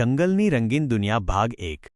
જંગલની રંગીન દુનિયા ભાગ એક.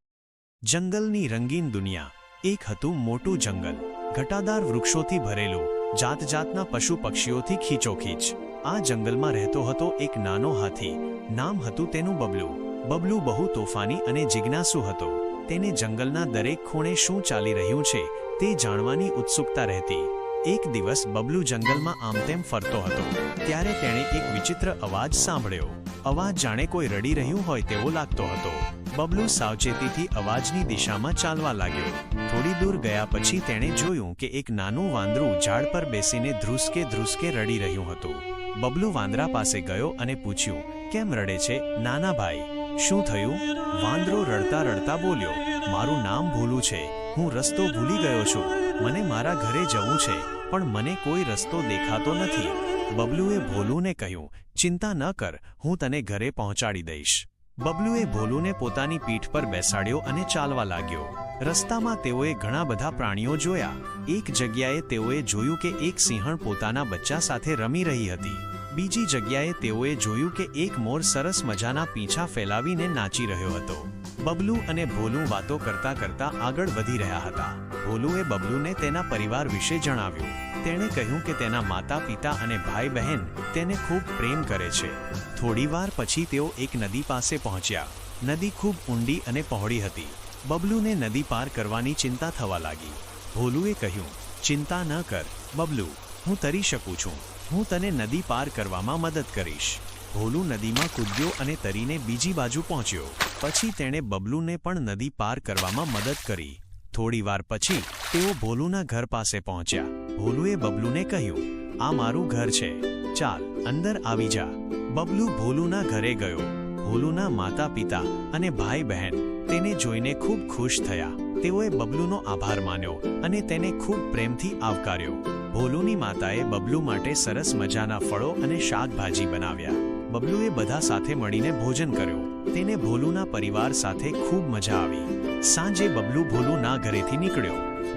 જંગલની રંગીન દુનિયા. એક હતું મોટું જંગલ. ઘટાદાર વૃક્ષોથી ભરેલું જાત જાતના પશુ પક્ષીઓથી ખીચોખીચ. આ જંગલમાં રહેતો હતો એક નાનો હાથી. નામ હતું તેનું બબલું. બબલું બહુ તોફાની અને જિજ્ઞાસુ હતો. તેને જંગલના દરેક ખૂણે શું ચાલી રહ્યું છે તે જાણવાની ઉત્સુકતા રહેતી. એક દિવસ બબલું જંગલમાં આમતેમ ફરતો હતો. ત્યારે તેણે એક વિચિત્ર અવાજ સાંભળ્યો. અવાજ જાણે કોઈ રડી રહ્યું હોય તેવો લાગતો હતો. બબલુ સાવચેતીથી અવાજની દિશામાં ચાલવા લાગ્યો. થોડી દૂર ગયા પછી તેણે જોયું કે એક નાનું વાંદરું ઝાડ પર બેસીને ધ્રુસકે ધ્રુસકે રડી રહ્યું હતું. બબલું વાંદરા પાસે ગયો અને પૂછ્યું, કેમ રડે છે? નાના ભાઈ, શું થયું? વાંદરો રડતા રડતા બોલ્યો, મારું નામ ભૂલું છે. હું રસ્તો ભૂલી ગયો છું. મને મારા ઘરે જવું છે, પણ મને કોઈ રસ્તો દેખાતો નથી. બબલુએ ભોલુને કહ્યું, ચિંતા ન કર, હું તને ઘરે પહોંચાડી દઈશ. બબલુએ ભોલુને પોતાની પીઠ પર બેસાડ્યો અને ચાલવા લાગ્યો. રસ્તામાં તેઓએ ઘણા બધા પ્રાણીઓ જોયા. એક જગ્યાએ તેઓએ જોયું કે એક સિંહણ પોતાના બચ્ચા સાથે રમી રહી હતી. બીજી જગ્યાએ તેઓએ જોયું કે એક મોર સરસ મજાના પીંછા ફેલાવીને નાચી રહ્યો હતો. બબલુ અને ભોલું વાતો કરતા કરતા આગળ વધી રહ્યા હતા. ભોલુએ બબલુને તેના પરિવાર વિશે જણાવ્યું. તેણે કહ્યું કે તેના માતા પિતા અને ભાઈ બહેન તેને ખૂબ પ્રેમ કરે છે. થોડીવાર પછી તેઓ એક નદી પાસે પહોંચ્યા. નદી ખૂબ ઊંડી અને પહોળી હતી. બબલુને નદી પાર કરવાની ચિંતા થવા લાગી. ભોલુએ કહ્યું, ચિંતા ન કર, બબલુ, હું તરી શકું છું. હું તને નદી પાર કરવામાં મદદ કરીશ. ભોલુ નદીમાં કૂદ્યો અને તરીને બીજી બાજુ પહોંચ્યો. પછી તેણે બબલુને પણ નદી પાર કરવામાં મદદ કરી. થોડીવાર પછી તેઓ ભોલુના ઘર પાસે પહોંચ્યા. ભોલુએ બબલુને કહ્યું, આ મારું ઘર છે. ચાલ, અંદર આવી જા. બબલુ ભોલુના ઘરે ગયો. ભોલુના માતા પિતા અને ભાઈ બહેન તેને જોઈને ખૂબ ખુશ થયા. તેઓએ બબલુનો આભાર માન્યો અને તેને ખૂબ પ્રેમથી આવકાર્યો. ભોલુની માતાએ બબલુ માટે સરસ મજાના ફળો અને શાકભાજી બનાવ્યા. બબલુએ બધા સાથે મળીને ભોજન કર્યું. તેને ભોલુના પરિવાર સાથે ખૂબ મજા આવી. સાંજે બબલુ ભોલુના ઘરેથી નીકળ્યો.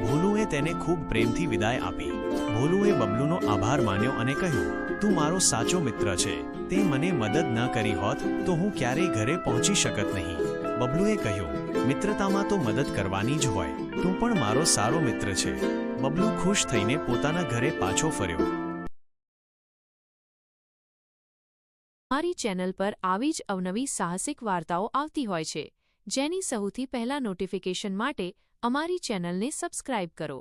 ભોલુએ તેને ખૂબ પ્રેમથી વિદાય આપી. ભોલુએ બબલુનો આભાર માન્યો અને કહ્યું, તું મારો સાચો મિત્ર છે. તે મને મદદ ન કરી હોત તો હું ક્યારેય ઘરે પહોંચી શકત નહીં. બબલુએ કહ્યું, મિત્રતામાં તો મદદ કરવાની જ હોય. તું પણ મારો સારો મિત્ર છે. બબલુ ખુશ થઈને પોતાના ઘરે પાછો ફર્યો. અમારી ચેનલ પર આવી જ અવનવી સાહસિક વાર્તાઓ આવતી હોય છે, જેની સૌથી પહેલા નોટિફિકેશન માટે અમારી ચેનલને સબસ્ક્રાઇબ કરો.